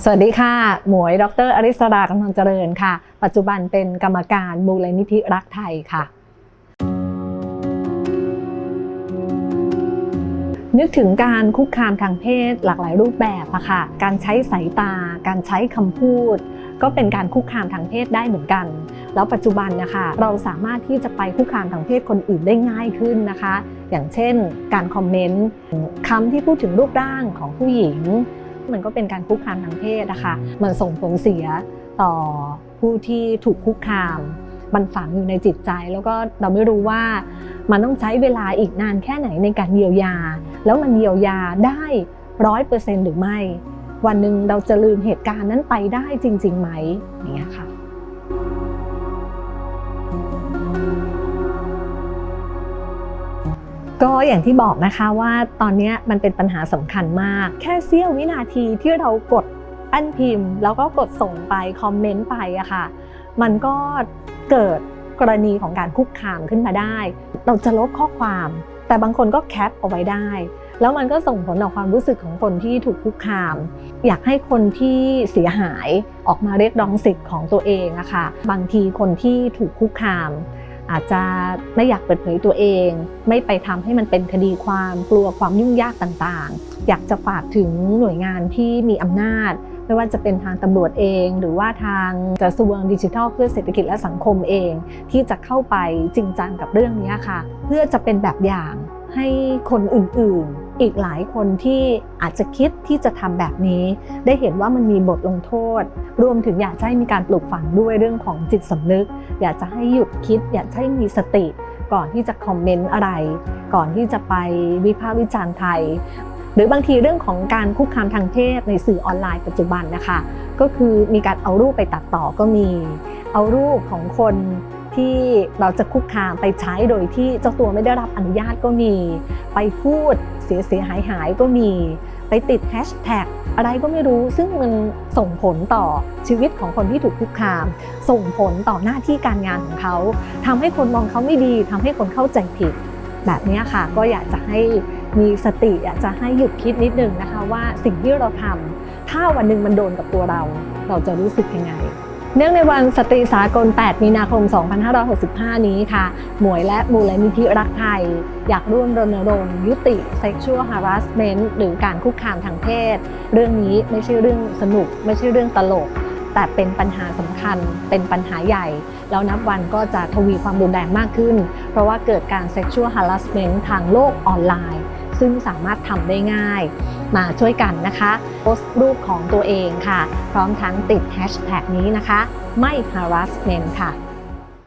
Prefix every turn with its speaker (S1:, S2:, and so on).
S1: สวัสดีค่ะ หมวย ดรอริสรากำลังเจริญค่ะ ปัจจุบันเป็นกรรมการมูลนิธิรักไทยค่ะ นึกถึงการคุกคามทางเพศหลากหลายรูปแบบอะค่ะ การใช้สายตา การใช้คำพูด ก็เป็นการคุกคามทางเพศได้เหมือนกัน แล้วปัจจุบันนะคะ เราสามารถที่จะไปคุกคามทางเพศคนอื่นได้ง่ายขึ้นนะคะ อย่างเช่น การคอมเมนต์คำที่พูดถึงรูปร่างของผู้หญิง มันก็เป็นการคุกคามทางเพศนะคะมันส่งผลเสียต่อผู้ที่ถูกคุกคาม มันฝังอยู่ในจิตใจ แล้วก็เราไม่รู้ว่ามันต้องใช้เวลาอีกนานแค่ไหนในการเยียวยา แล้วมันเยียวยาได้ร้อยเปอร์เซ็นต์หรือไม่ วันหนึ่งเราจะลืมเหตุการณ์นั้นไปได้จริงๆไหมอย่างเงี้ยค่ะ ก็อย่างที่บอกนะคะว่าตอนนี้มันเป็นปัญหาสำคัญมาก แค่เสี้ยววินาทีที่เรากดอันพิมพ์ แล้วก็กดส่งไปคอมเมนต์ไปอะค่ะ มันก็เกิดกรณีของการคุกคามขึ้นมาได้ เราจะลบข้อความ แต่บางคนก็แคปเอาไว้ได้ แล้วมันก็ส่งผลต่อความรู้สึกของคนที่ถูกคุกคาม อยากให้คนที่เสียหายออกมาเรียกร้องสิทธิ์ของตัวเองอะค่ะ บางทีคนที่ถูกคุกคาม อาจจะไม่อยากเปิดเผยตัวเอง ไม่ไปทำให้มันเป็นคดีความกลัวความยุ่งยากต่างๆ อยากจะฝากถึงหน่วยงานที่มีอำนาจ ไม่ว่าจะเป็นทางตำรวจเอง หรือว่าทางกระทรวงดิจิทัล เพื่อเศรษฐกิจและสังคมเอง ที่จะเข้าไปจริงจังกับเรื่องนี้ค่ะ เพื่อจะเป็นแบบอย่าง ให้คนอื่นๆ อีกหลายคนที่อาจจะคิดที่จะทำแบบนี้ ได้เห็นว่ามันมีบทลงโทษ รวมถึงอยากให้มีการปลูกฝังด้วยเรื่องของจิตสำนึก อยากจะให้หยุดคิด อยากจะให้มีสติ ก่อนที่จะคอมเมนต์อะไร ก่อนที่จะไปวิพากษ์วิจารณ์ไทย หรือบางทีเรื่องของการคุกคามทางเพศในสื่อออนไลน์ปัจจุบันนะคะ ก็คือมีการเอารูปไปตัดต่อก็มี เอารูปของคน ที่เราจะคุกคามไปใช้โดยที่เจ้าตัวไม่ได้รับอนุญาตก็มี ไปพูดเสียเสียหายหายก็มี ไปติดแฮชแท็กอะไรก็ไม่รู้ซึ่งมันส่งผลต่อชีวิตของคนที่ถูกคุกคาม ส่งผลต่อหน้าที่การงานของเขาทำให้คนมองเขาไม่ดีทำให้คนเข้าใจผิด แบบนี้ค่ะก็อยากจะให้มีสติอยากจะให้หยุดคิดนิดนึงนะคะว่าสิ่งที่เราทำถ้าวันหนึ่งมันโดนกับตัวเรา เราจะรู้สึกยังไง เนื่องในวันสตรีสากล 8 มีนาคม 2565 นี้ค่ะ หมวยและมูลนิธิรักไทย อยากร่วมรณรงค์ยุติ sexual harassment หรือการคุกคามทางเพศ เรื่องนี้ไม่ใช่เรื่องสนุก ไม่ใช่เรื่องตลก แต่เป็นปัญหาสำคัญ เป็นปัญหาใหญ่ แล้วนับวันก็จะทวีความรุนแรงมากขึ้น เพราะว่าเกิดการ sexual harassment ทางโลกออนไลน์ ซึ่งสามารถทำได้ง่าย มาช่วยกันนะคะโพสต์รูปของตัวเองค่ะ พร้อมทั้งติดแฮชแท็กนี้นะคะ ไม่ harassment ค่ะ